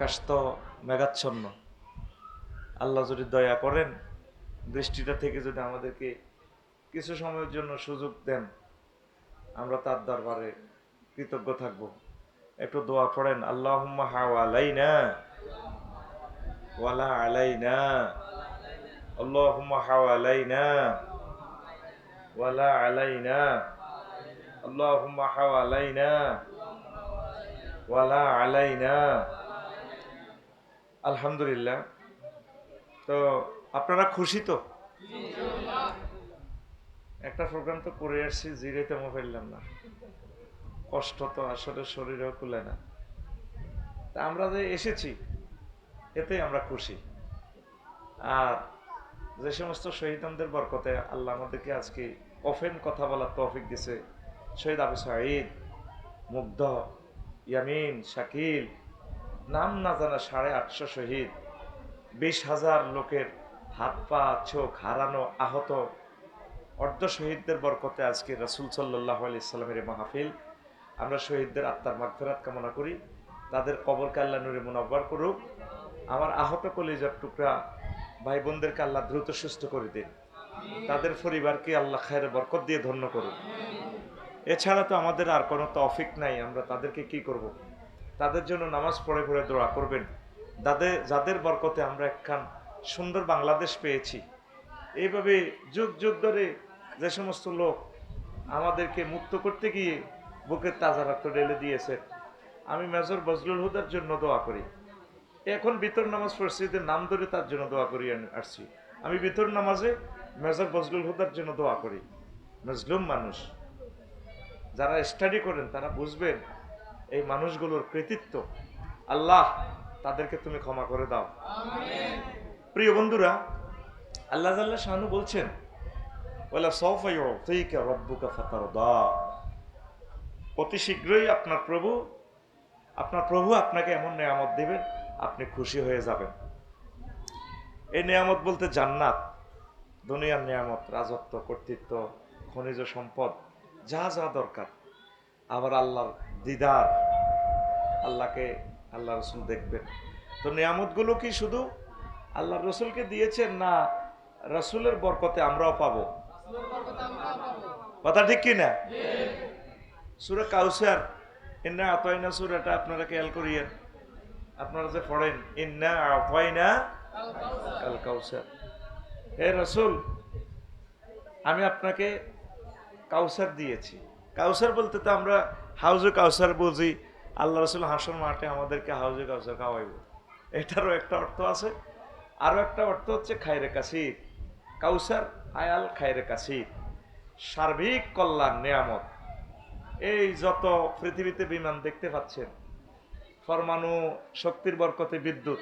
আকাশ তো মেঘাচ্ছন্ন। আল্লাহ যদি দয়া করেন, দৃষ্টিটা থেকে যদি আমাদেরকে কিছু সময়ের জন্য সুযোগ দেন, আমরা তার দরবারে কৃতজ্ঞ থাকব। একটু দোয়া পড়েন আল্লাহ হাওয়ালাইনা ওয়ালা আলাইনা, আল্লাহুম্মা হাওয়ালাইনা ওয়ালা আলাইনা, আল্লাহুম্মা হাওয়ালাইনা ওয়ালা আলাইনা। আলহামদুলিল্লাহ। তো আপনারা খুশি তো? একটা প্রোগ্রাম তো করে আসছি জিরেতে ফেললাম না। কষ্ট তো আসলে শরীরেও কুলে না। তা আমরা যে এসেছি এতে আমরা খুশি। আর যে সমস্ত শহীদদের বরকতে আল্লাহ আমাদেরকে আজকে অফেন কথা বলার তৌফিক দিছে শহীদ আবু সাঈদ, মুগ্ধ, ইয়ামিন, শাকিল নাম না জানা সাড়ে আটশো শহীদ। বিশ হাজার লোকের হাত পা, চোখ হারানো আহত। অর্ধ শহীদদের বরকতে আজকে রাসুল সাল্লাহ আলি ইসলামের মাহফিল। আমরা শহীদদের আত্মার মাগফেরাত কামনা করি। তাদের কবর কাল্লা নুরে মুনব্বর করুক। আমার আহত কলিজার টুকরা ভাই বোনদেরকে আল্লাহ দ্রুত সুস্থ করে দিন। তাদের পরিবারকে আল্লাহ খায়ের বরকত দিয়ে ধন্য করুন এছাড়া তো আমাদের আর কোনো তফিক নাই। আমরা তাদেরকে কি করব। তাদের জন্য নামাজ পড়ে পড়ে দোয়া করবেন। যাদের যাদের বরকতে আমরা একখান সুন্দর বাংলাদেশ পেয়েছি, এইভাবে যুগ যুগ ধরে যে সমস্ত লোক আমাদেরকে মুক্ত করতে গিয়ে বুকের তাজা রক্ত ঢেলে দিয়েছে। আমি মেজর বজলুল হুদার জন্য দোয়া করি। এখন বিতর নামাজ পরিস্থিতির নাম ধরে তার জন্য দোয়া করি আসছি। আমি বিতর নামাজে মেজর বজলুল হুদার জন্য দোয়া করি। মজলুম মানুষ, যারা স্টাডি করেন তারা বুঝবেন এই মানুষগুলোর কৃতিত্ব আল্লাহ তাদেরকে তুমি ক্ষমা করে দাও। প্রিয় বন্ধুরা আল্লাহ জাল্লাহ শাহানু বলছেন অতি শীঘ্রই আপনার প্রভু আপনার প্রভু আপনাকে এমন নিয়ামত দিবেন আপনি খুশি হয়ে যাবেন। এই নিয়ামত বলতে জান্নাত দুনিয়ার নিয়ামত রাজত্ব কর্তৃত্ব খনিজ সম্পদ যা যা দরকার। আবার আল্লাহর দিদার, আল্লাহকে আল্লাহ রসুল দেখবেন। তো নিয়ামতগুলো কি শুধু আল্লাহ রসুলকে দিয়েছেন না রসুলের বরকতে আমরাও পাবো? কথা ঠিক কি না? সুরা কাউসার, ইন্না আতয়না সুরাটা আপনারা খেয়াল করিয়েন। আপনারা যে পড়েন, ইন্না আতয়না কাল কাউসার হে রসুল, আমি আপনাকে কাউসার দিয়েছি। কাউসার বলতে তো আমরা হাউজে কাউসার বুঝি, আল্লাহ রসুল হাসন মাঠে আমাদেরকে হাউজে কাউসার খাওয়াইব। এটারও একটা অর্থ আছে। আরও একটা অর্থ হচ্ছে খায়রে কাসির। কাউসার আয়াল খায়রে কাসির। সার্বিক কল্যাণ, নিয়ামত। এই যত পৃথিবীতে বিমান দেখতে পাচ্ছেন, পরমাণু শক্তির বরকতে বিদ্যুৎ,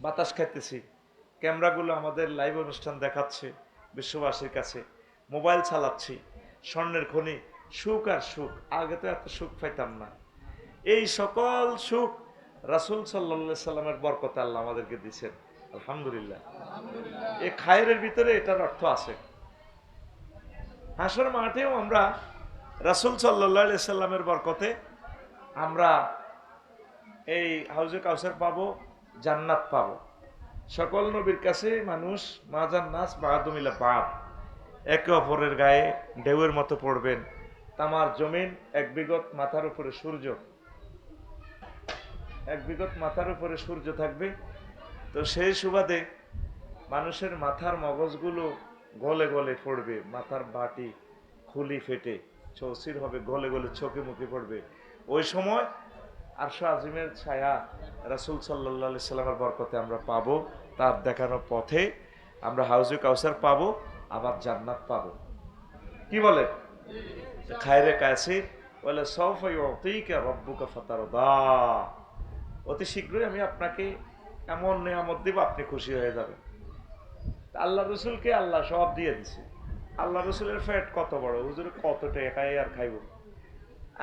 বাতাস খাইতেছি, ক্যামেরাগুলো আমাদের লাইভ অনুষ্ঠান দেখাচ্ছে বিশ্ববাসীর কাছে, মোবাইল চালাচ্ছি, স্বর্ণের খনি সুখ আর সুখ আগে তো এত সুখ পাইতাম না। এই সকল সুখ রাসুল সাল্লা সাল্লামের বরকতে আল্লাহ আমাদেরকে দিচ্ছেন আলহামদুলিল্লাহ। এই খায়ের ভিতরে এটার অর্থ আছে। হাসর মাঠেও আমরা রাসুল সাল্লাহ সাল্লামের বরকতে আমরা এই হাউজে কাউসার পাবো জান্নাত পাবো। সকল নবীর কাছে মানুষ মাজান নাস বাহাদুমিলা বাদ একে অপরের গায়ে ঢেউয়ের মতো পড়বেন। তামার জমিন এক বিগত মাথার উপরে সূর্য। এক বিগত মাথার উপরে সূর্য থাকবে। তো সেই সুবাদে মানুষের মাথার মগজগুলো গলে গলে পড়বে, মাথার বাটি খুলি ফেটে চৌসির হবে, গলে গলে চোখে মুখে পড়বে। ওই সময় আরশো আজিমের ছায়া রাসুল সাল্লা সাল্লামের বরকতে আমরা পাবো, তার দেখানো পথে আমরা হাউজে কাউসার পাবো, আবার জান্নাত পাবো। কি বলে? খায়রে কাছে বলে সফাই অতিকা রব্বুকা ফাতার দা অতি শীঘ্রই আমি আপনাকে এমন নিয়ামত দিব, আপনি খুশি হয়ে যাবেন। আল্লাহ রসুলকে আল্লাহ সব দিয়ে দিছে। আল্লাহ রসুলের ফ্যাট কত বড়? হুজুরে, কত টাকায় আর খাইব?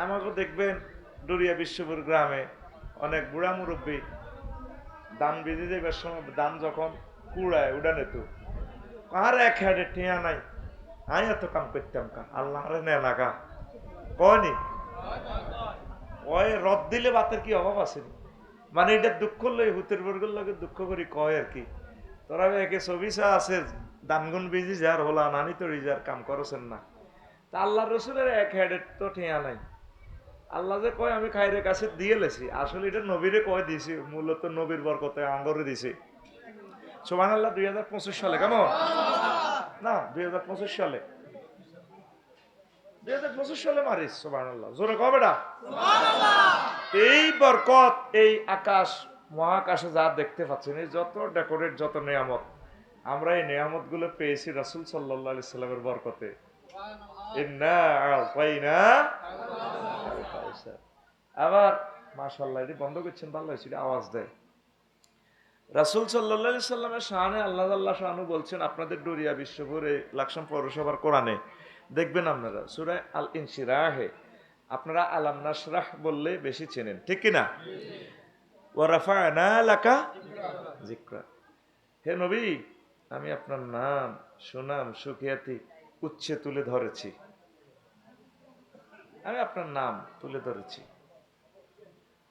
আমাকে দেখবেন ডুরিয়া বিশ্বপুর গ্রামে অনেক বুড়া মুরব্বী দান বেঁধে দেবার সময়, দান যখন কুড়ায়, উড়ানে তো। কার এক হ্যাডে টিয়া নাই? আমি এত কাম করতাম কা আল্লাহ রে নে না কা কয়নি ওই রদ দিলে বাতের কি অভাব আছে মানে এটা দুঃখ লই হুতের বর্গের লগে দুঃখ করি কয় আর কি তোরা একে ছবিসা আছে দানগুন বিজি যার হলা নানি তো রিজার কাম করছেন না তা আল্লাহ রসুলের এক হেডের তো ঠিয়া নাই আল্লাহ যে কয় আমি খাইরে কাছে দিয়ে লেছি আসলে এটা নবীরে কয় দিছি মূলত নবীর বরকতে আঙ্গরে দিছি সোমান আল্লাহ দুই হাজার পঁচিশ সালে কেমন না দুই হাজার পঁচিশ সালে। দুই হাজার পঁচিশ সালে মারিস সোমান জোরে কবে না এই বরকত এই আকাশ মহাকাশে যা দেখতে পাচ্ছেন এই যত ডেকোরেট যত নিয়ামত আমরা এই নিয়ামতগুলো পেয়েছি রাসুল সাল্লাহ আলি সাল্লামের বরকতে। আবার মাশাল্লাহ এটি বন্ধ করছেন ভালো হয়েছে এটা আওয়াজ দেয়। রাসুল সাল্লাহ সাল্লামের শাহানে আল্লাহ আল্লাহ শাহানু বলছেন, আপনাদের ডরিয়া বিশ্বভরে লাকসাম পৌরসভার কোরআনে। দেখবেন আপনারা সুরায় আল ইনসিরাহে আপনারা আলাম নাসরাহ বললে বেশি চেনেন, ঠিক কিনা? হে নবী, আমি আপনার নাম, সুনাম, সুখিয়াতি উচ্ছে তুলে ধরেছি। আমি আপনার নাম তুলে ধরেছি।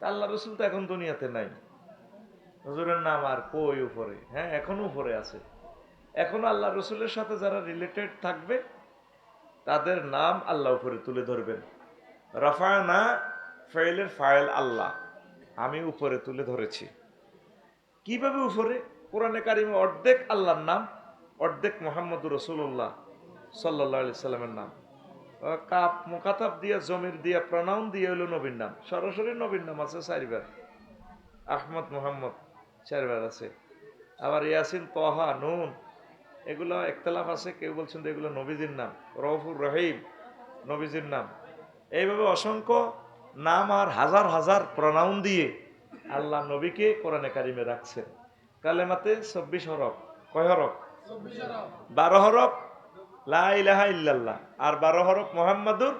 আল্লাহ রসুল তো এখন দুনিয়াতে নাই। হুজুরের নাম আর কই উপরে হ্যাঁ এখনও উপরে আছে। এখন আল্লাহ রসুলের সাথে যারা রিলেটেড থাকবে, তাদের নাম আল্লাহ উপরে তুলে ধরবেন। রাফায়না ফাইলের ফাইল আল্লাহ, আমি উপরে তুলে ধরেছি। কীভাবে উপরে? কোরআনে কারিমে অর্ধেক আল্লাহর নাম, অর্ধেক মোহাম্মদ রসুল্লাহ সাল্লাহ আলি সাল্লামের নাম। কাপ মোকাতাব দিয়া, জমির দিয়া প্রনাউন দিয়ে হইল নবীর নাম। সরাসরি নবীর নাম আছে চারিবার আহমদ মোহাম্মদ। চারবার আছে। আবার ইয়াসিন তহা নুন এগুলো একতলাফ আছে কেউ বলছেন যে এগুলো নবীজির নাম। রফুর রহিম নবীজির নাম। এইভাবে অসংখ্য নাম আর হাজার হাজার প্রনাউন দিয়ে আল্লাহ নবীকে কোরআনে কারিমে রাখছেন। কালেমাতে চব্বিশ হরফ। কয় হরফ? বারো হরফ। লা ইলাহা ইল্লাল্লাহ। আর বারো হরফ মোহাম্মদুর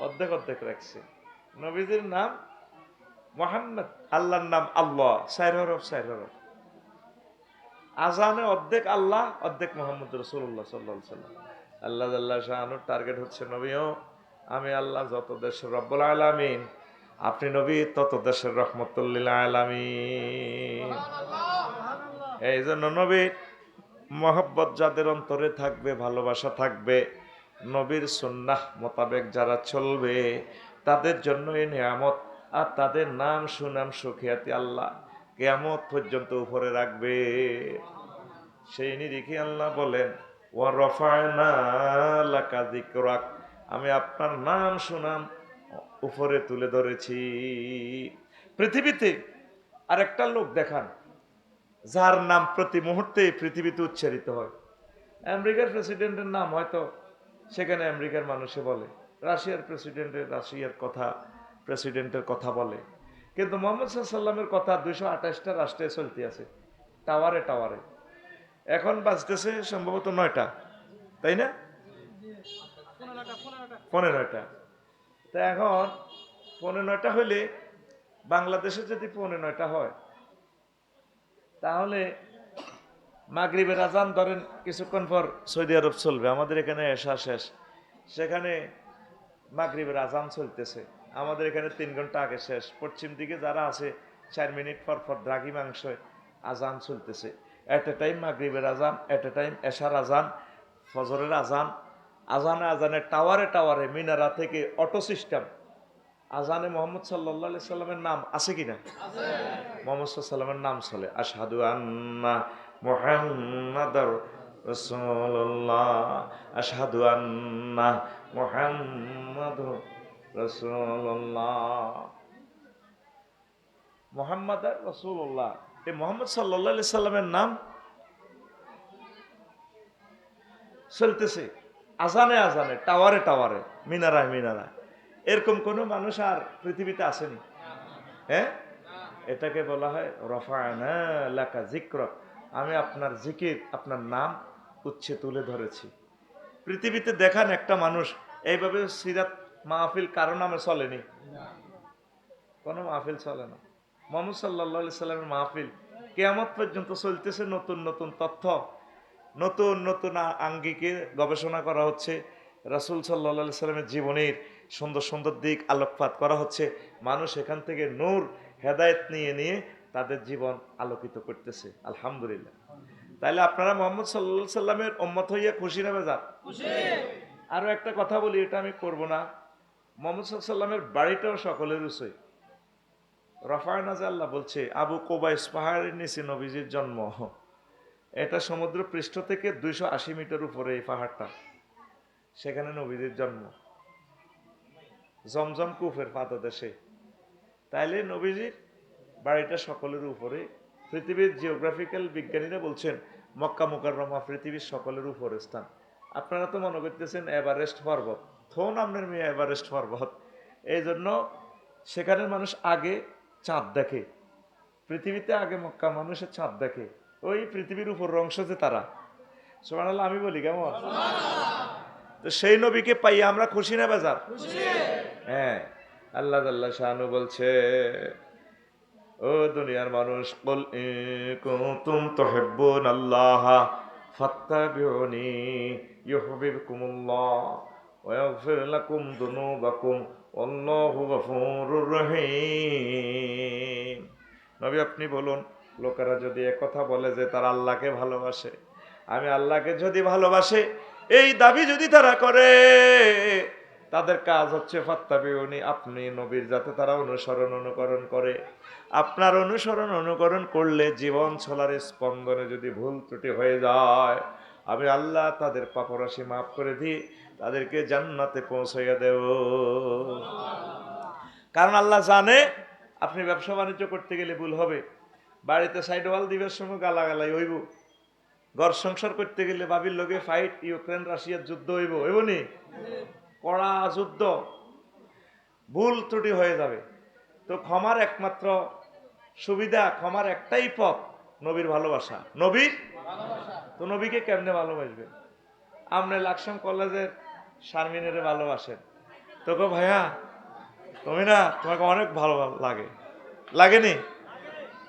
অর্ধেক অর্ধেক রাখছে। নবীজির নাম মোহাম্মদ আল্লাহর নাম আল্লাহ সাইর হরফ সাইর হরফ। আজানে অর্ধেক আল্লাহ অর্ধেক মোহাম্মদ রসুল্লাহ সাল্লাহ সাল্লাম। আল্লাহ আল্লাহ শাহানুর টার্গেট হচ্ছে নবীও। আমি আল্লাহ যত দেশের রব্বুল আলামিন আপনি নবী তত দেশের রহমতুল্লিল আলামিন। এই জন্য নবীর মহব্বত যাদের অন্তরে থাকবে ভালোবাসা থাকবে নবীর সুন্নাহ মোতাবেক যারা চলবে তাদের জন্য এই নিয়ামত। আর তাদের নাম, সুনাম, সুখিয়াতি আল্লাহ কেয়ামত পর্যন্ত উপরে রাখবে। সেই নিরিখে আল্লাহ বলেন, ওয়া রফায়না যিকরাক আমি আপনার নাম, সুনাম উপরে তুলে ধরেছি। পৃথিবীতে আরেকটা লোক দেখান, যার নাম প্রতি মুহূর্তে পৃথিবীতে উচ্চারিত হয়। আমেরিকার প্রেসিডেন্টের নাম হয়তো সেখানে আমেরিকার মানুষে বলে, রাশিয়ার প্রেসিডেন্টের, রাশিয়ার কথা প্রেসিডেন্টের কথা বলে। কিন্তু মোহাম্মদ সাল্লামের কথা দুইশো আঠাশটা রাষ্ট্রে চলতে আছে, টাওয়ারে টাওয়ারে। এখন বাজতেছে সম্ভবত নয়টা, তাই না? পনেরোটা তা এখন পনেরোটা হইলে বাংলাদেশে যদি পনেরোটা হয়, তাহলে মাগরিবের আজান ধরেন কিছুক্ষণ পর সৌদি আরব চলবে। আমাদের এখানে এসা শেষ। সেখানে মাগরিবের আজান চলতেছে। আমাদের এখানে তিন ঘণ্টা আগে শেষ। পশ্চিম দিকে যারা আছে চার মিনিট পর পর দ্রাঘি মাংস আজান চলতেছে। এট এ টাইম মাগরিবের আজান এট এ টাইম এশার আজান ফজরের আজান। আজানে আজানে টাওয়ারে টাওয়ারে মিনারা থেকে অটো সিস্টেম। আজানে মোহাম্মদ সাল্লাহ সাল্লামের নাম আছে কিনা মোহাম্মদ সাল্লামের নাম চলে। আশহাদু আন্না মুহাম্মাদার রাসূলুল্লাহ। আশহাদু আন্না মুহাম্মাদুর রাসূলুল্লাহ। মুহাম্মাদার রাসূলুল্লাহ। এই মোহাম্মদ সাল্লাল্লাহু সাল্লামের নাম চলতেছে। আজানে আজানে, টাওয়ারে টাওয়ারে, মিনারায় মিনারায়। এরকম কোনো মানুষ আর পৃথিবীতে আসেনি। হ্যাঁ? এটাকে বলা হয় রফায়না লাকা আমি আপনার জিকির, আপনার নাম উচ্ছে তুলে ধরেছি। পৃথিবীতে দেখান একটা মানুষ। এইভাবে সিরাত মাহফিল কারও নামে চলেনি। কোনো মাহফিল চলে না। মোহাম্মদ সাল্লা সাল্লামের মাহফিল কেয়ামত পর্যন্ত চলতেছে নতুন নতুন তথ্য নতুন নতুন আঙ্গিকে গবেষণা করা হচ্ছে। রাসুল সাল্লা সাল্লামের জীবনের সুন্দর সুন্দর দিক আলোকপাত করা হচ্ছে। মানুষ এখান থেকে নূর হেদায়েত নিয়ে নিয়ে তাদের জীবন আলোকিত করতেছে। আলহামদুলিল্লাহ। তাইলে আপনারা মোহাম্মদ সাল্লা সাল্লামের উম্মত হইয়া খুশি না বেজার? আরও একটা কথা বলি এটা আমি করব না। মোহাম্মদ সাল্লামের বাড়িটাও সকলের উচিত রফায় নাজা আল্লাহ বলছে, আবু কোবাইস পাহাড়ের নিচে নবীজির জন্ম। এটা সমুদ্র পৃষ্ঠ থেকে দুইশো আশি মিটার উপরে এই পাহাড়টা। সেখানে নবীজির জন্ম। জমজম কুফের পাদদেশে। তাইলে নবীজির বাড়িটা সকলের উপরে। পৃথিবীর জিওগ্রাফিক্যাল বিজ্ঞানীরা বলছেন মক্কা মুকাররমা পৃথিবীর সকলের উপরে স্থান। আপনারা তো মনে করতেছেন এভারেস্ট পর্বত। থোন আপনার মেয়ে এভারেস্ট পর্বত। এই জন্য সেখানের মানুষ আগে চাঁদ দেখে পৃথিবীতে আগে মক্কা মানুষের চাঁদ দেখে। ওই পৃথিবীর উপর অংশ যে তারা। সোমান আমি বলি কেমন? তো সেই নবীকে পাই আমরা খুশি না বাজার? হ্যাঁ আল্লাহ আল্লাহ শাহানু বলছে ও দুনিয়ার মানুষ বল কুতুম তুহিব্বুন আল্লাহ ফাত্তাবিউনি ইউহিব্বুকুমুল্লাহ। ইয়াগফির লাকুম যুনুবাকুম আল্লাহু গফুরুর রহিম নবী আপনি বলুন, লোকেরা যদি কথা বলে যে তারা আল্লাহকে ভালোবাসে, আমি আল্লাহকে যদি ভালোবাসে, এই দাবি যদি তারা করে, তাদের কাজ হচ্ছে ফাত্তাবিউনি আপনি নবীর যাতে তারা অনুসরণ অনুকরণ করে। আপনার অনুসরণ অনুকরণ করলে জীবন চলার স্পন্দনে যদি ভুল ত্রুটি হয়ে যায়, আমি আল্লাহ তাদের পাপরাশি মাফ করে দিই। তাদেরকে জান্নাতে পৌঁছাইয়া দেব কারণ আল্লাহ জানে আপনি ব্যবসা বাণিজ্য করতে গেলে ভুল হবে। বাড়িতে সাইড ওয়াল দিবের সময় গালাগালাই হইব। ঘর সংসার করতে গেলে বাবির লগে ফাইট ইউক্রেন, রাশিয়ার যুদ্ধ হইব। হইব নি? কড়া যুদ্ধ। ভুল ত্রুটি হয়ে যাবে। তো ক্ষমার একমাত্র সুবিধা, ক্ষমার একটাই পথ, নবীর ভালোবাসা। নবীর? তো নবীকে কেমনে ভালোবাসবেন আপনি লাকসাম কলেজের শারমিনের ভালোবাসেন। তোকে ভাইয়া, তুমি না, তোমাকে অনেক ভালো লাগে। লাগেনি?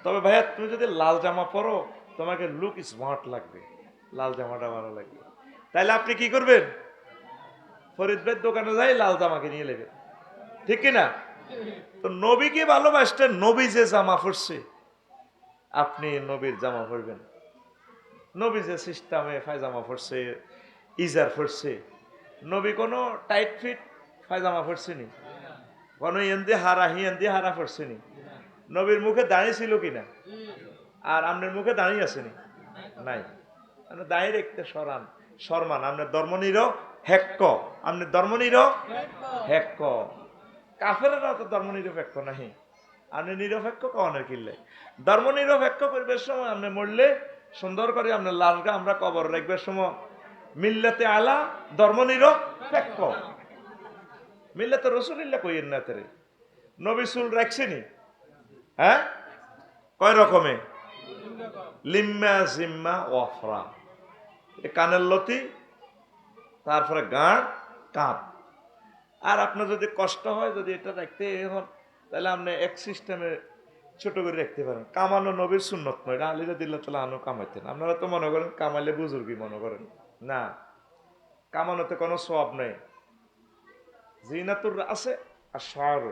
তবে ভাইয়া, তুমি যদি লাল জামা পরো, তোমাকে লুক স্মার্ট লাগবে। লাল জামাটা ভালো লাগবে। তাইলে আপনি কি করবেন? ফরিদ দোকানে যাই, লাল জামাকে নিয়ে নেবেন ঠিক কিনা তো নবীকে ভালোবাসতেন নবী যে জামা পরছে, আপনি নবীর জামা পরবেন। নবী যে সিস্টেমে পায়জামা পরছে ইজার পরছে নবী কোনো টাইট ফিট পায়জামা পরছেনি কোনো এন্দি হারা, হি এন্দি হারা পরছেনি নবীর মুখে দাঁড়িয়ে ছিল কিনা? আর আপনার মুখে দাঁড়িয়ে আসেনি নাই। মানে দাঁড়িয়ে রেখতে সরান, সরমান। আপনার ধর্মনির হেক্ক। আপনার ধর্মনির হেক্ক। কাফেরা তো ধর্ম নিরপেক্ষ নাহি। আপনি নিরপেক্ষ কনের কিনলে ধর্ম নিরপেক্ষ করবার সময় আপনি মরলে সুন্দর করে আপনার লাশগা আমরা কবর রাখবার সময় মিল্লাতে আলা ধর্ম নিরপেক্ষ মিল্লাতে রসুলিল্লা কইয়েন না নবী চুল রাখছেনি হ্যাঁ? কয় রকমে? লিম্মা, জিম্মা, ওয়াফরা। কানের লতি, তারপরে গাঁড় কাঁপ আর আপনার যদি কষ্ট হয়, যদি এটা রাখতে হন, তাহলে আপনি এক সিস্টেমে ছোট করে রাখতে পারেন। কামানো নবীর সুন্নত নয়, এটা আলিরা দিল্লা তাহলে আনো কামাইতেন। আপনারা তো মনে করেন কামাইলে বুজুর্গি মনে করেন। না, কামানোতে কোনো সব নেই। জিনাতুর আছে আর শহর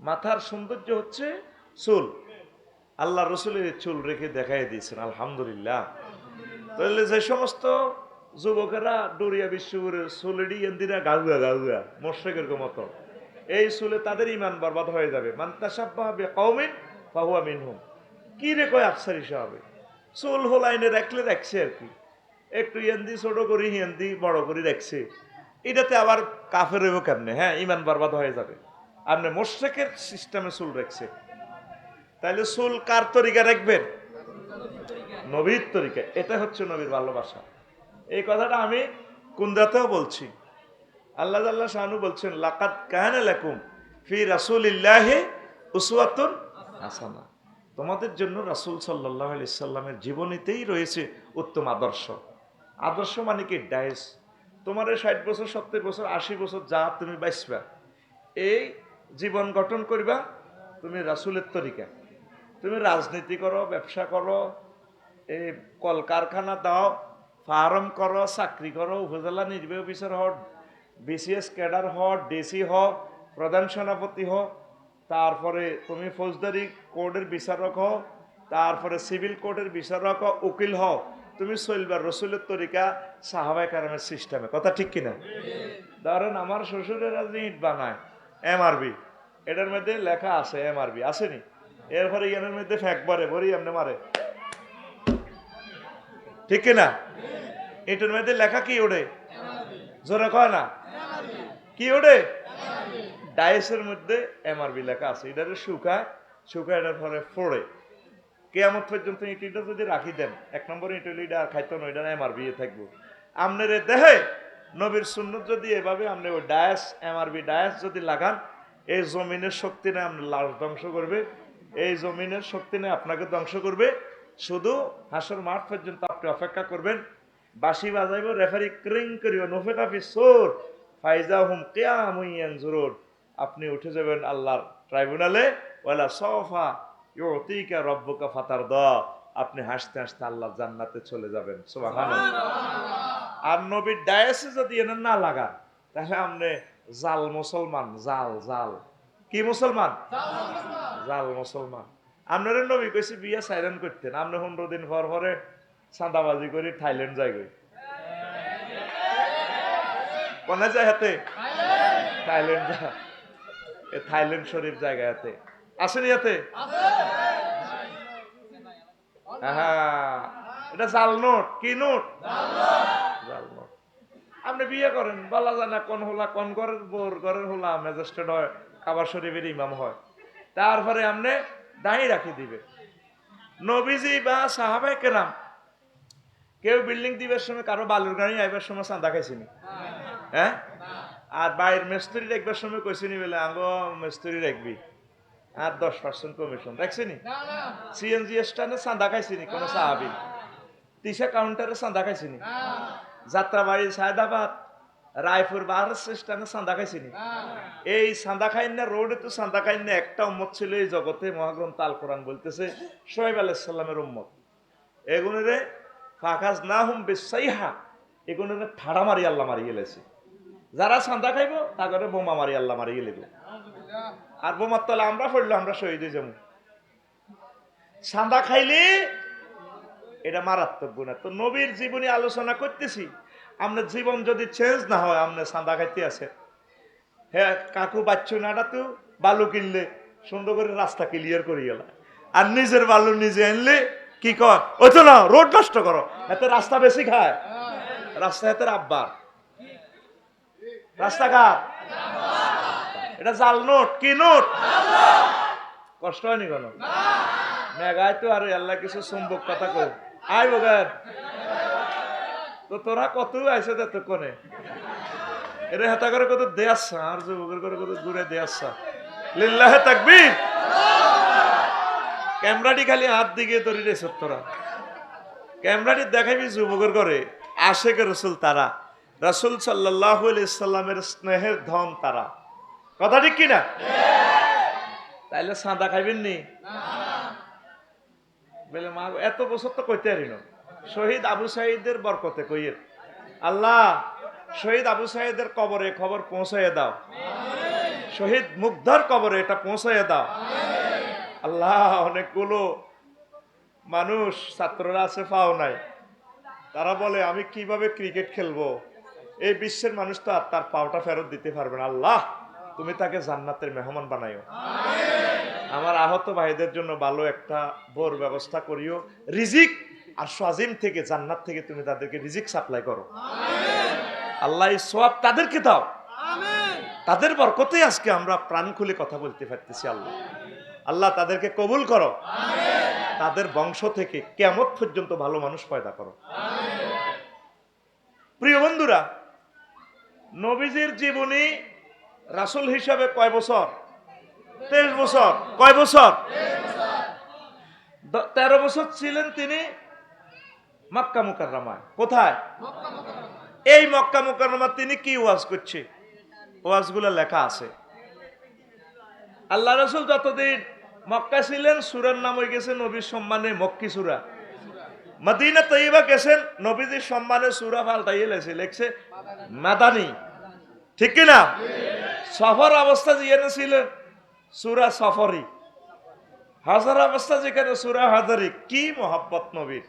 মাথার সৌন্দর্য হচ্ছে চুল। আল্লাহ রসুলের চুল রেখে দেখাই দিয়েছেন, আলহামদুলিল্লাহ। তাহলে যে সমস্ত যুবকেরা ডরিয়া বিশ্বপুরের চুলেরই এন্দিরা গাউয়া গাউয়া, মোর্শেকের মতো, এই চুলে তাদের ইমান বরবাদ হয়ে যাবে। মান্তাসাব্বাহ কৌমিন ফাহুয়া মিনহুম। কি রে কয় আফসার হিসাবে চুল হোলাইনে রাখলে রাখছে আর কি। একটু ইয়েন্দি ছোট করি হিয়েন্দি বড় করে রাখছে এটাতে আবার কাফের হইব কেমনে? হ্যাঁ ইমান বরবাদ হয়ে যাবে। আপনি মোর্শেকের সিস্টেমে চুল রাখছে। তাইলে চুল কার তরিকা রাখবেন? নবীর তরিকা এটা হচ্ছে নবীর ভালোবাসা। এই কথাটা আমি কুন্দাতেও বলছি। আল্লাহ আল্লাহ শাহানু বলছেন লাকাত কাহানে লেকুম ফি রাসুলিল্লাহে উসওয়াতুন হাসানা। তোমাদের জন্য রাসূল সাল্লাল্লাহু আলাইহি সাল্লামের জীবনীতেই রয়েছে উত্তম আদর্শ। আদর্শ মানে কি? ডাইস। তোমার ষাট বছর, সত্তর বছর, আশি বছর যা তুমি বাঁচবা, এই জীবন গঠন করবা তুমি রাসূলের তরিকা। তুমি রাজনীতি করো, ব্যবসা করো এই কল কলকারখানা দাও, ফার্ম করো, চাকরি করো, উপজেলা নির্বাহী অফিসার হও, বিসিএস ক্যাডার হ ডিসি হ প্রধান সেনাপতি হ তারপরে তুমি ফৌজদারি কোর্টের বিচারক হও, তারপরে সিভিল কোর্টের বিচারক হও, উকিল হও তুমি চলবার রসুলের তরিকা সাহাবাই কারামের সিস্টেমে। কথা ঠিক কিনা? ধরেন আমার শ্বশুরের আজ ইট বানায় এমআরবি। এটার মধ্যে লেখা আছে এম এমআরবি। আসেনি? এরপরে ইয়ানের মধ্যে ফ্যাকবারে বড়ি এমনি মারে। ঠিক কিনা? এটার মধ্যে লেখা কি ওড়ে? জোরে কয় না? কি ওড়ে? ডাইসের মধ্যে এম এমআরবি লেখা আছে। এটারে শুকায় শুকায় এটার পরে ফোড়ে। কেয়ামত পর্যন্ত ইটিটা যদি রাখি দেন, এক নম্বর ইটলি আর খাইতো না এটা এমআরবি থাকব। আপনার দেহে নবীর সুন্নত যদি এভাবে আপনি ওই ডায়াস এমআরবি ডায়াস যদি লাগান, এই জমিনের শক্তি না আপনার লাশ ধ্বংস করবে, এই জমিনের শক্তি না আপনাকে ধ্বংস করবে। শুধু হাসর মাঠ পর্যন্ত আপনি অপেক্ষা করবেন। বাঁশি বাজাইব রেফারি ক্রিং করিব নফে কাফি সোর, ফাইজা হুম জুরুর আপনি উঠে যাবেন আল্লাহর ট্রাইব্যুনালে ওয়ালা সফা ইউতিকা রব্বুকা ফাতার দ আপনি হাসতে হাসতে আল্লাহ জান্নাতে চলে যাবেন। আর নবীর ডায়াসে যদি এনে না লাগান তাহলে আপনি জাল মুসলমান জাল জাল। কি মুসলমান? জাল মুসলমান। আপনার নবী কইছে বিয়ে সাইলেন্ট করতেন। আপনি পনেরো দিন পর পরে চাঁদাবাজি করে থাইল্যান্ড যাই গই কোনে যায় হাতে? থাইল্যান্ড। থাইল্যান্ড শরীফ জায়গা হাতে। আসেনি হাতে হ্যাঁ এটা জাল নোট, কি নোট? জাল নোট। আপনি বিয়ে করেন, বলা যায় না কোন হলা, কোন ঘরের বোর, ঘরের হলা, ম্যাজিস্ট্রেট হয় কাবার শরীফের ইমাম হয়। তারপরে আপনি দাঁড়িয়ে রাখি দিবে নবীজি বা সাহাবাই কেরাম, কেউ বিল্ডিং দিবার সময় কারও বালুর গাড়ি আইবার সময় চাঁদা খাইছিনি? হ্যাঁ? আর বাইরের মিস্ত্রি দেখবার সময় কইছিনি বলে, আঙ্গ, মিস্ত্রি রাখবি আর দশ পার্সেন্ট কমিশন রাখছিনি সিএনজি স্ট্যান্ডে চাঁদা খাইছিনি কোনো সাহাবি। তিসা কাউন্টারে চাঁদা খাইছিনি। যাত্রাবাড়ি সায়দাবাদ রায়পুর বার স্টেশনে চাঁদা খাইছিনি। এই চাঁদা খাইন্না রোডে তো চাঁদা খাইন্না একটা উম্মত ছিল এই জগতে মহাগ্রন্থ আল কোরআন বলতেছে সোহেব আলাইসাল্লামের উম্মত। এগুলোরে ফাঁকাজ না হুম বেসাইহা এগুলোরে ঠাড়া মারি আল্লাহ মারি গেলেছে যারা চাঁদা খাইব তাকে বোমা মারি আল্লাহ মারি গেলে আর বোমার তলে আমরা পড়ল আমরা শহীদ হয়ে যাব। চাঁদা খাইলে? এটা মারাত্মক গুণা। তো নবীর জীবনী আলোচনা করতেছি। আপনার জীবন যদি চেঞ্জ না হয় আপনি চাঁদা খাইতে আছে। হ্যাঁ কাকু বাচ্চু নাটা তো বালু কিনলে, সুন্দর করে রাস্তা ক্লিয়ার করে গেল। আর নিজের বালু নিজে আনলে, কি কর? ওই তো না, রোড নষ্ট করো। এতে রাস্তা বেশি খায়। রাস্তা এতে আব্বার রাস্তাঘাট। এটা জাল নোট, কি নোট? কষ্ট হয়নি কোনো? মেঘায় তো আর আল্লাহ কিছু সম্ভব কথা কই। আই বগার তো তোরা কত আইসে দে তো কোনে এরে হাতা করে কত দেয়াচ্ছা আর যুবকের করে কত দূরে দেয়াচ্ছা লিল্লাহে তাকবীর। ক্যামেরাটি খালি হাত দিকে তরি রে তোরা। ক্যামেরাটি দেখাবি যুবকের করে আশেখ রসুল তারা। রসুল সাল্লাহ ইসলামের স্নেহের ধন তারা। কথা ঠিক কিনা? তাইলে সাদা খাইবেন নি? বলে, মা, এত বছর তো কইতে পারি না। শহীদ আবু সাহিদের বরকতে কইয়ের আল্লাহ, শহীদ আবু সাইদের কবরে খবর পৌঁছাইয়ে দাও। শহীদ মুগ্ধর কবরে এটা পৌঁছাইয়ে দাও। আল্লাহ, অনেকগুলো মানুষ, ছাত্ররা আছে, পাও নাই। তারা বলে, আমি কীভাবে ক্রিকেট খেলব? এই বিশ্বের মানুষ তো আর তার পাওটা ফেরত দিতে পারবে না। আল্লাহ! তুমি তাকে জান্নাতের মেহমান বানাইও। আমার আহত ভাইদের জন্য ভালো একটা বোর ব্যবস্থা করিও। রিজিক আর সাজিম থেকে, জান্নাত থেকে তুমি তাদেরকে রিজিক সাপ্লাই করো। আল্লাহ সোয়াব তাদেরকে দাও। তাদের বরকতে আজকে আমরা প্রাণ খুলে কথা বলতে পারতেছি আল্লাহ। আল্লাহ তাদেরকে কবুল করো। তাদের বংশ থেকে কেমত পর্যন্ত ভালো মানুষ পয়দা করো। প্রিয় বন্ধুরা, নবীজির জীবনী রাসূল হিসাবে কয় বছর? তেইশ বছর। কয় বছর? তেরো বছর ছিলেন তিনি মক্কা মুকাররমায়। কোথায়? এই মক্কা মুকাররমা তিনি কি ওয়াজ করছে? ওয়াজগুলো লেখা আছে। আল্লাহ রসুল যতদিন মক্কা ছিলেন, সুরার নাম হয়ে গেছে নবীর সম্মানে মক্কি সুরা। মদিনা তৈবা গেছেন, নবীজির সম্মানে সুরা পাল্টাইয়ে লেছে লেখছে মাদানি। ঠিক কিনা? সফর অবস্থা জিয়ে ছিলেন সুরা সফরি হাজার অবস্থা যেখানে সুরা হাজারি কি মোহাব্বত নবীর।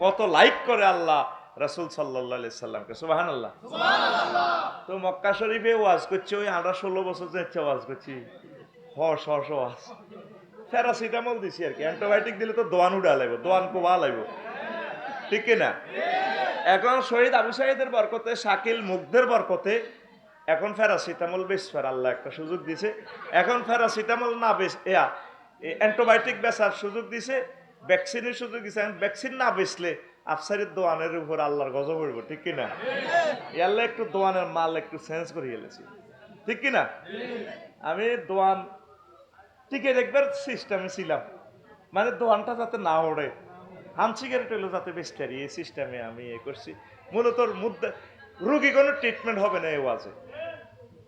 কত লাইক করে আল্লাহ রাসুল সাল্লাহ সাল্লামকে। সুবাহান আল্লাহ তো মক্কা শরীফে ওয়াজ করছে ওই আমরা ষোলো বছর যাচ্ছে ওয়াজ করছি। হর্ষ হর্ষ ওয়াজ। প্যারাসিটামল দিছি আর কি। অ্যান্টিবায়োটিক দিলে তো দোয়ান উড়া লাগবে দোয়ান কোবা লাগবে। ঠিক কিনা? এখন শহীদ আবু সাইদের বরকতে শাকিল মুগ্ধের বরকতে এখন প্যারাসিটামল বেশ ফের আল্লাহ একটা সুযোগ দিছে। এখন প্যারাসিটামল না বেশ এয়া অ্যান্টিবায়োটিক বেচার সুযোগ দিছে, ভ্যাকসিনের সুযোগ দিছে। এখন ভ্যাকসিন না বেচলে আফসারের দোয়ানের উপর আল্লাহর গজব পড়ব ঠিক কিনা? ইয়াল্লা একটু দোয়ানের মাল একটু চেঞ্জ করে গেলেছি ঠিক কিনা? আমি দোয়ান টিকে একবার সিস্টেমে ছিলাম। মানে দোয়ানটা যাতে না ওড়ে হান সিগারেট হইল যাতে পারি এই সিস্টেমে আমি এ করছি। মূলত মুদ্রা রুগী কোনো ট্রিটমেন্ট হবে না এই ওয়াজে।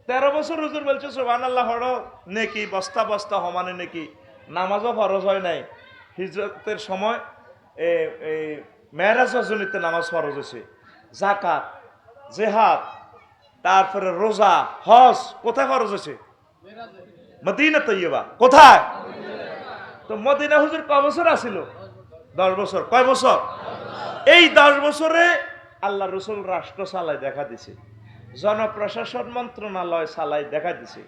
তেরো বছর হুজুর বলছে সোহান আল্লাহ হড়, নেকি, বস্তা বস্তা সমানে নেকি, নামাজও ফরজ হয় নাই। হিজরতের সময় এই মেহরাজ রজনীতে নামাজ ফরজ হয়েছে। জাকাত জেহাদ, তারপরে রোজা, হজ, কোথায় ফরজ হয়েছে? মদিনা তৈবা কোথায়? তো মদিনা হুজুর কয় বছর আসিল দশ বছর। কয় বছর? এই দশ বছরে আল্লাহ রসুল রাষ্ট্র চালায় দেখা দিছে। জনপ্রশাসন মন্ত্রণালয় চালাই দেখা দিছে।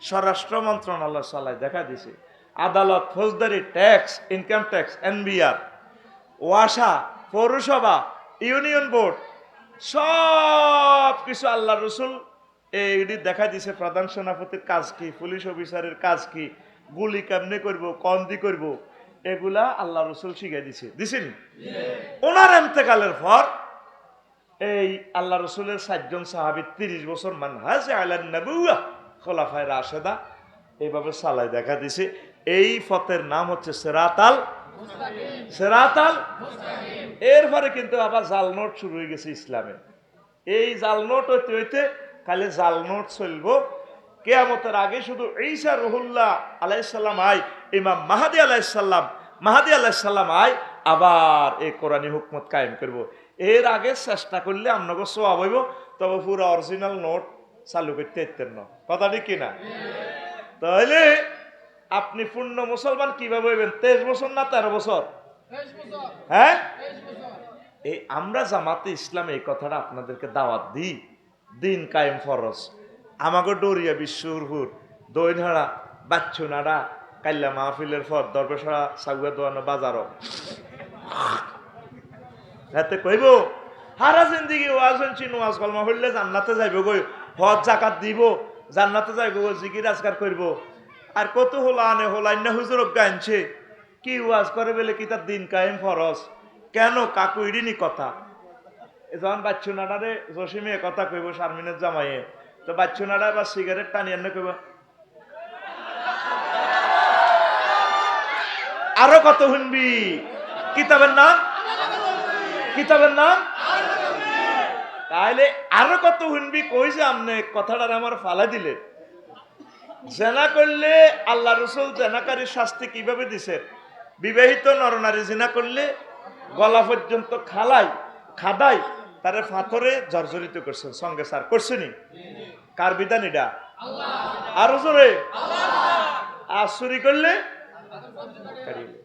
স্বরাষ্ট্র মন্ত্রণালয় চালাই দেখা দিছে। আদালত ফৌজদারি ট্যাক্স ইনকাম ট্যাক্স এনবিআর ওয়াসা পৌরসভা ইউনিয়ন বোর্ড সব কিছু আল্লাহ রসুল এইটি দেখা দিছে প্রধান সেনাপতির কাজ কি পুলিশ অফিসারের কাজ কি গুলি কেমনে করব কন্দি করব এগুলা আল্লাহ রসুল শিখাই দিছে। দিছেন? ওনার এন্তেকালের পর এই আল্লাহ রসুলের সাতজন সাহাবি তিরিশ বছর মানহাজ নবুয়া খোলাফায় রাশেদা এইভাবে সালাই দেখা দিছে। এই ফতের নাম হচ্ছে সেরাতাল সেরাতাল এরপরে কিন্তু আবার জাল নোট শুরু হয়ে গেছে ইসলামে। এই জাল নোট হইতে হইতে খালি জাল নোট চলবো। কেয়ামতের আগে শুধু ঈসা রুহুল্লাহ আলাইসাল্লাম আই ইমাম মাহাদি আলাইসাল্লাম মাহাদি আলাইসাল্লাম আই আবার এই কোরআনী হুকমত কায়েম করব। এর আগে চেষ্টা করলে আপনাকে সোয়াব হইব তবে পুরো অরিজিনাল নোট চালু করতে ইতেন না। কথা ঠিক কিনা? তাহলে আপনি পূর্ণ মুসলমান কীভাবে হইবেন? তেইশ বছর না তেরো বছর? হ্যাঁ? এই আমরা জামাতে ইসলাম এই কথাটা আপনাদেরকে দাওয়াত দিই। দিন কায়েম ফরজ। আমাকে ডরিয়া বিশ্বরপুর দইনাড়া বাচ্চু নাড়া কাল্লা মাহফিলের পর দরবেশরা সাগুয়া দোয়ানো বাজারও। হাতে কইব, হারা জিন্দিগি ওয়াজ শুনছি নোয়াজ কলমা হইলে জান্নাতে যাইব গই হজ, জাকাত দিব, জান্নাতে যাইব গো, জিকির আজকার করব আর কত হলা আনে হলা অন্য হুজুর গাইছে কি ওয়াজ করে বলে কি তার দিন কায়েম ফরজ? কেন কাকু ইডিনি কথা? যখন বাচ্চু নাডারে জসিমে কথা কইব শারমিনের জামাইয়ে, তো বাচ্চু নাডা বা সিগারেট টানি এনে কইব। আরও কত শুনবি? কিতাবের নাম? কিতাবের নাম? তাইলে আরও কত শুনবি কইছে আমনে, কথাটার আমার ফালা দিলে। জেনা করলে আল্লাহ রসুল জেনাকারীর শাস্তি কীভাবে দিছে? বিবাহিত নরনারী জেনা করলে গলা পর্যন্ত খালাই, খাদাই, তারে ফাথরে জর্জরিত করছেন সঙ্গে স্যার করছেনি কার বিধান এটা আরও জোরে। আর চুরি করলে? কাড়িলে।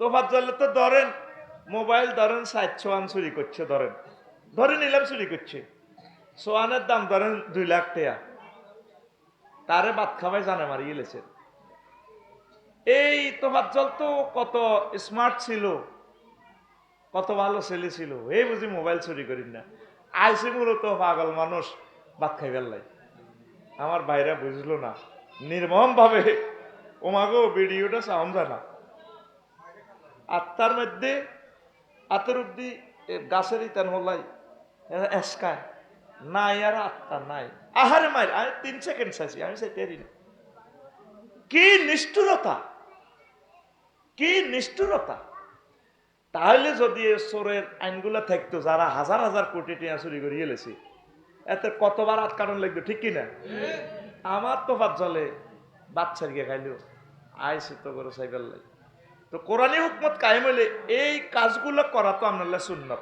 হ্যাঁতে তোফাত জলে তো ধরেন, মোবাইল ধরেন ষাট সোয়ান চুরি করছে, ধরেন। ধরে নিলাম চুরি করছে। সোয়ানের দাম ধরেন দুই লাখ টাকা। তারে ভাত খাওয়াই জানে মারি গেলেছে। এই তোফাত জল তো কত স্মার্ট ছিল, কত ভালো ছেলে ছিল, এই বুঝি মোবাইল চুরি করি না। আইসি মূলত পাগল মানুষ, ভাত খাইবার লাই। আমার বাইরে বুঝলো না নির্মম ভাবে ওমাগো ভিডিওটা সাউন্ড জানা আত্মার মধ্যে আতের অব্দি গাছের ইতান হলাই এসকায়। নাই আর আত্মা নাই। আহারে মাই আমি তিন সেকেন্ড চাইছি আমি সেটাই না। কি নিষ্ঠুরতা কি নিষ্ঠুরতা। তাহলে যদি এ চোরের আইনগুলো থাকতো যারা হাজার হাজার কোটি টিয়া চুরি করে গেলেছে এতে কতবার আটকানো লাগতো ঠিক কিনা? আমার তো ভাত জলে বাচ্চার গিয়ে খাইলেও আইসে তো করে সাইকেল লাই। তো কোরআনী হুকমত কায়েম হইলে এই কাজগুলো করা তো আপনার সুন্নত।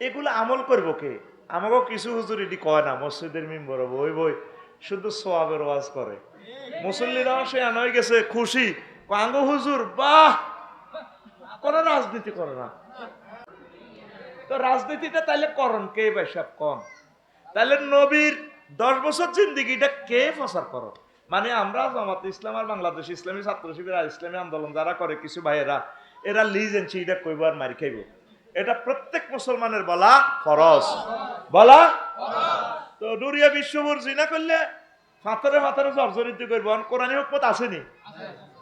এগুলো আমল করব কে? আমাকেও কিছু হুজুর এটি কয় না, মসজিদের মেম্বর বই বই, শুধু সোয়াবের ওয়াজ করে। মুসল্লিরাও সে হয়ে গেছে, খুশি। কাঙ্গ হুজুর, বাহ! কোনো রাজনীতি করে না। তো রাজনীতিটা তাহলে করন কে বেসব কম? তাহলে নবীর দশ বছর জিন্দিগিটা কে প্রচার করো মানে আমরা জামাত ইসলাম আর বাংলাদেশ ইসলামী ছাত্র শিবির আর ইসলামী আন্দোলন যারা করে, কিছু ভাইয়েরা, এরা লিজ এনছি এটা কইব আর মারি খাইব। এটা প্রত্যেক মুসলমানের বলা ফরজ। বলা তো ডুরিয়া বিশ্বভর জিনা করলে ফাতরে ফাতরে জর্জরিত করব কোরআনী হুকমত আসেনি?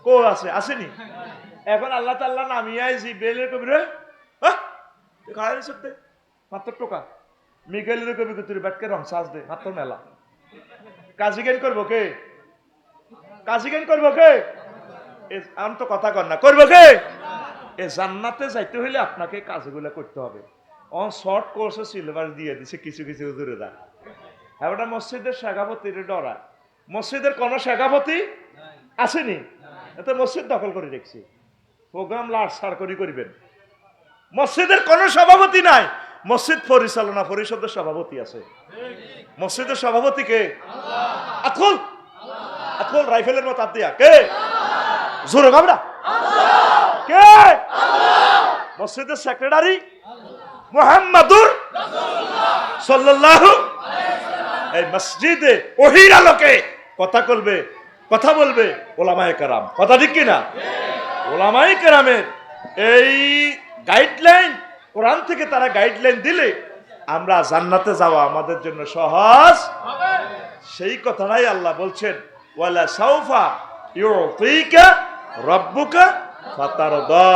কো আছে, আসেনি? এখন আল্লাহ তাল্লাহ নামিয়াই জি বেলে কবি রে খাড়াই সত্যি মাত্র টোকা। মিগেলের কবি তুই ব্যাটকে রং সাজ দে, মাত্র মেলা। কাজী জ্ঞান করব কে? কাজী জ্ঞান করব কে? আমি তো কথা কর না। করব কে? এ জান্নাতে যাইতে হইলে আপনাকে কাজগুলো করতে হবে। ও শর্ট কোর্সে সিলেবাস দিয়ে দিছে কিছু কিছু হুজুরেরা। এবার মসজিদের শেখাপতির ডরা। মসজিদের কোন শেখাপতি আসেনি? এতে মসজিদ দখল করে রেখছি। প্রোগ্রাম লাট সার করি করিবেন। মসজিদের কোন সভাপতি নাই। মসজিদ পরিচালনা পরিষদের সভাপতি আছে। মসজিদের সভাপতি কে? আতকুল রাইফেলের মতো দিয়া কে? জোরে গাবড়া কে? মসজিদের সেক্রেটারি? মোহাম্মদুর সাল্লাল্লাহু এই মসজিদে ওহির আলোকে কথা বলবে কথা বলবে ওলামায়ে কেরাম। কথা ঠিক কিনা ওলামায়ে কেরামের এই গাইডলাইন কোরআন থেকে তারা গাইডলাইন দিলে আমরা জান্নাতে যাওয়া আমাদের জন্য সহজ। সেই কথাটাই আল্লাহ বলছেন ওয়ালা সাউফা ইউতিকা রাব্বুকা ফাতারদা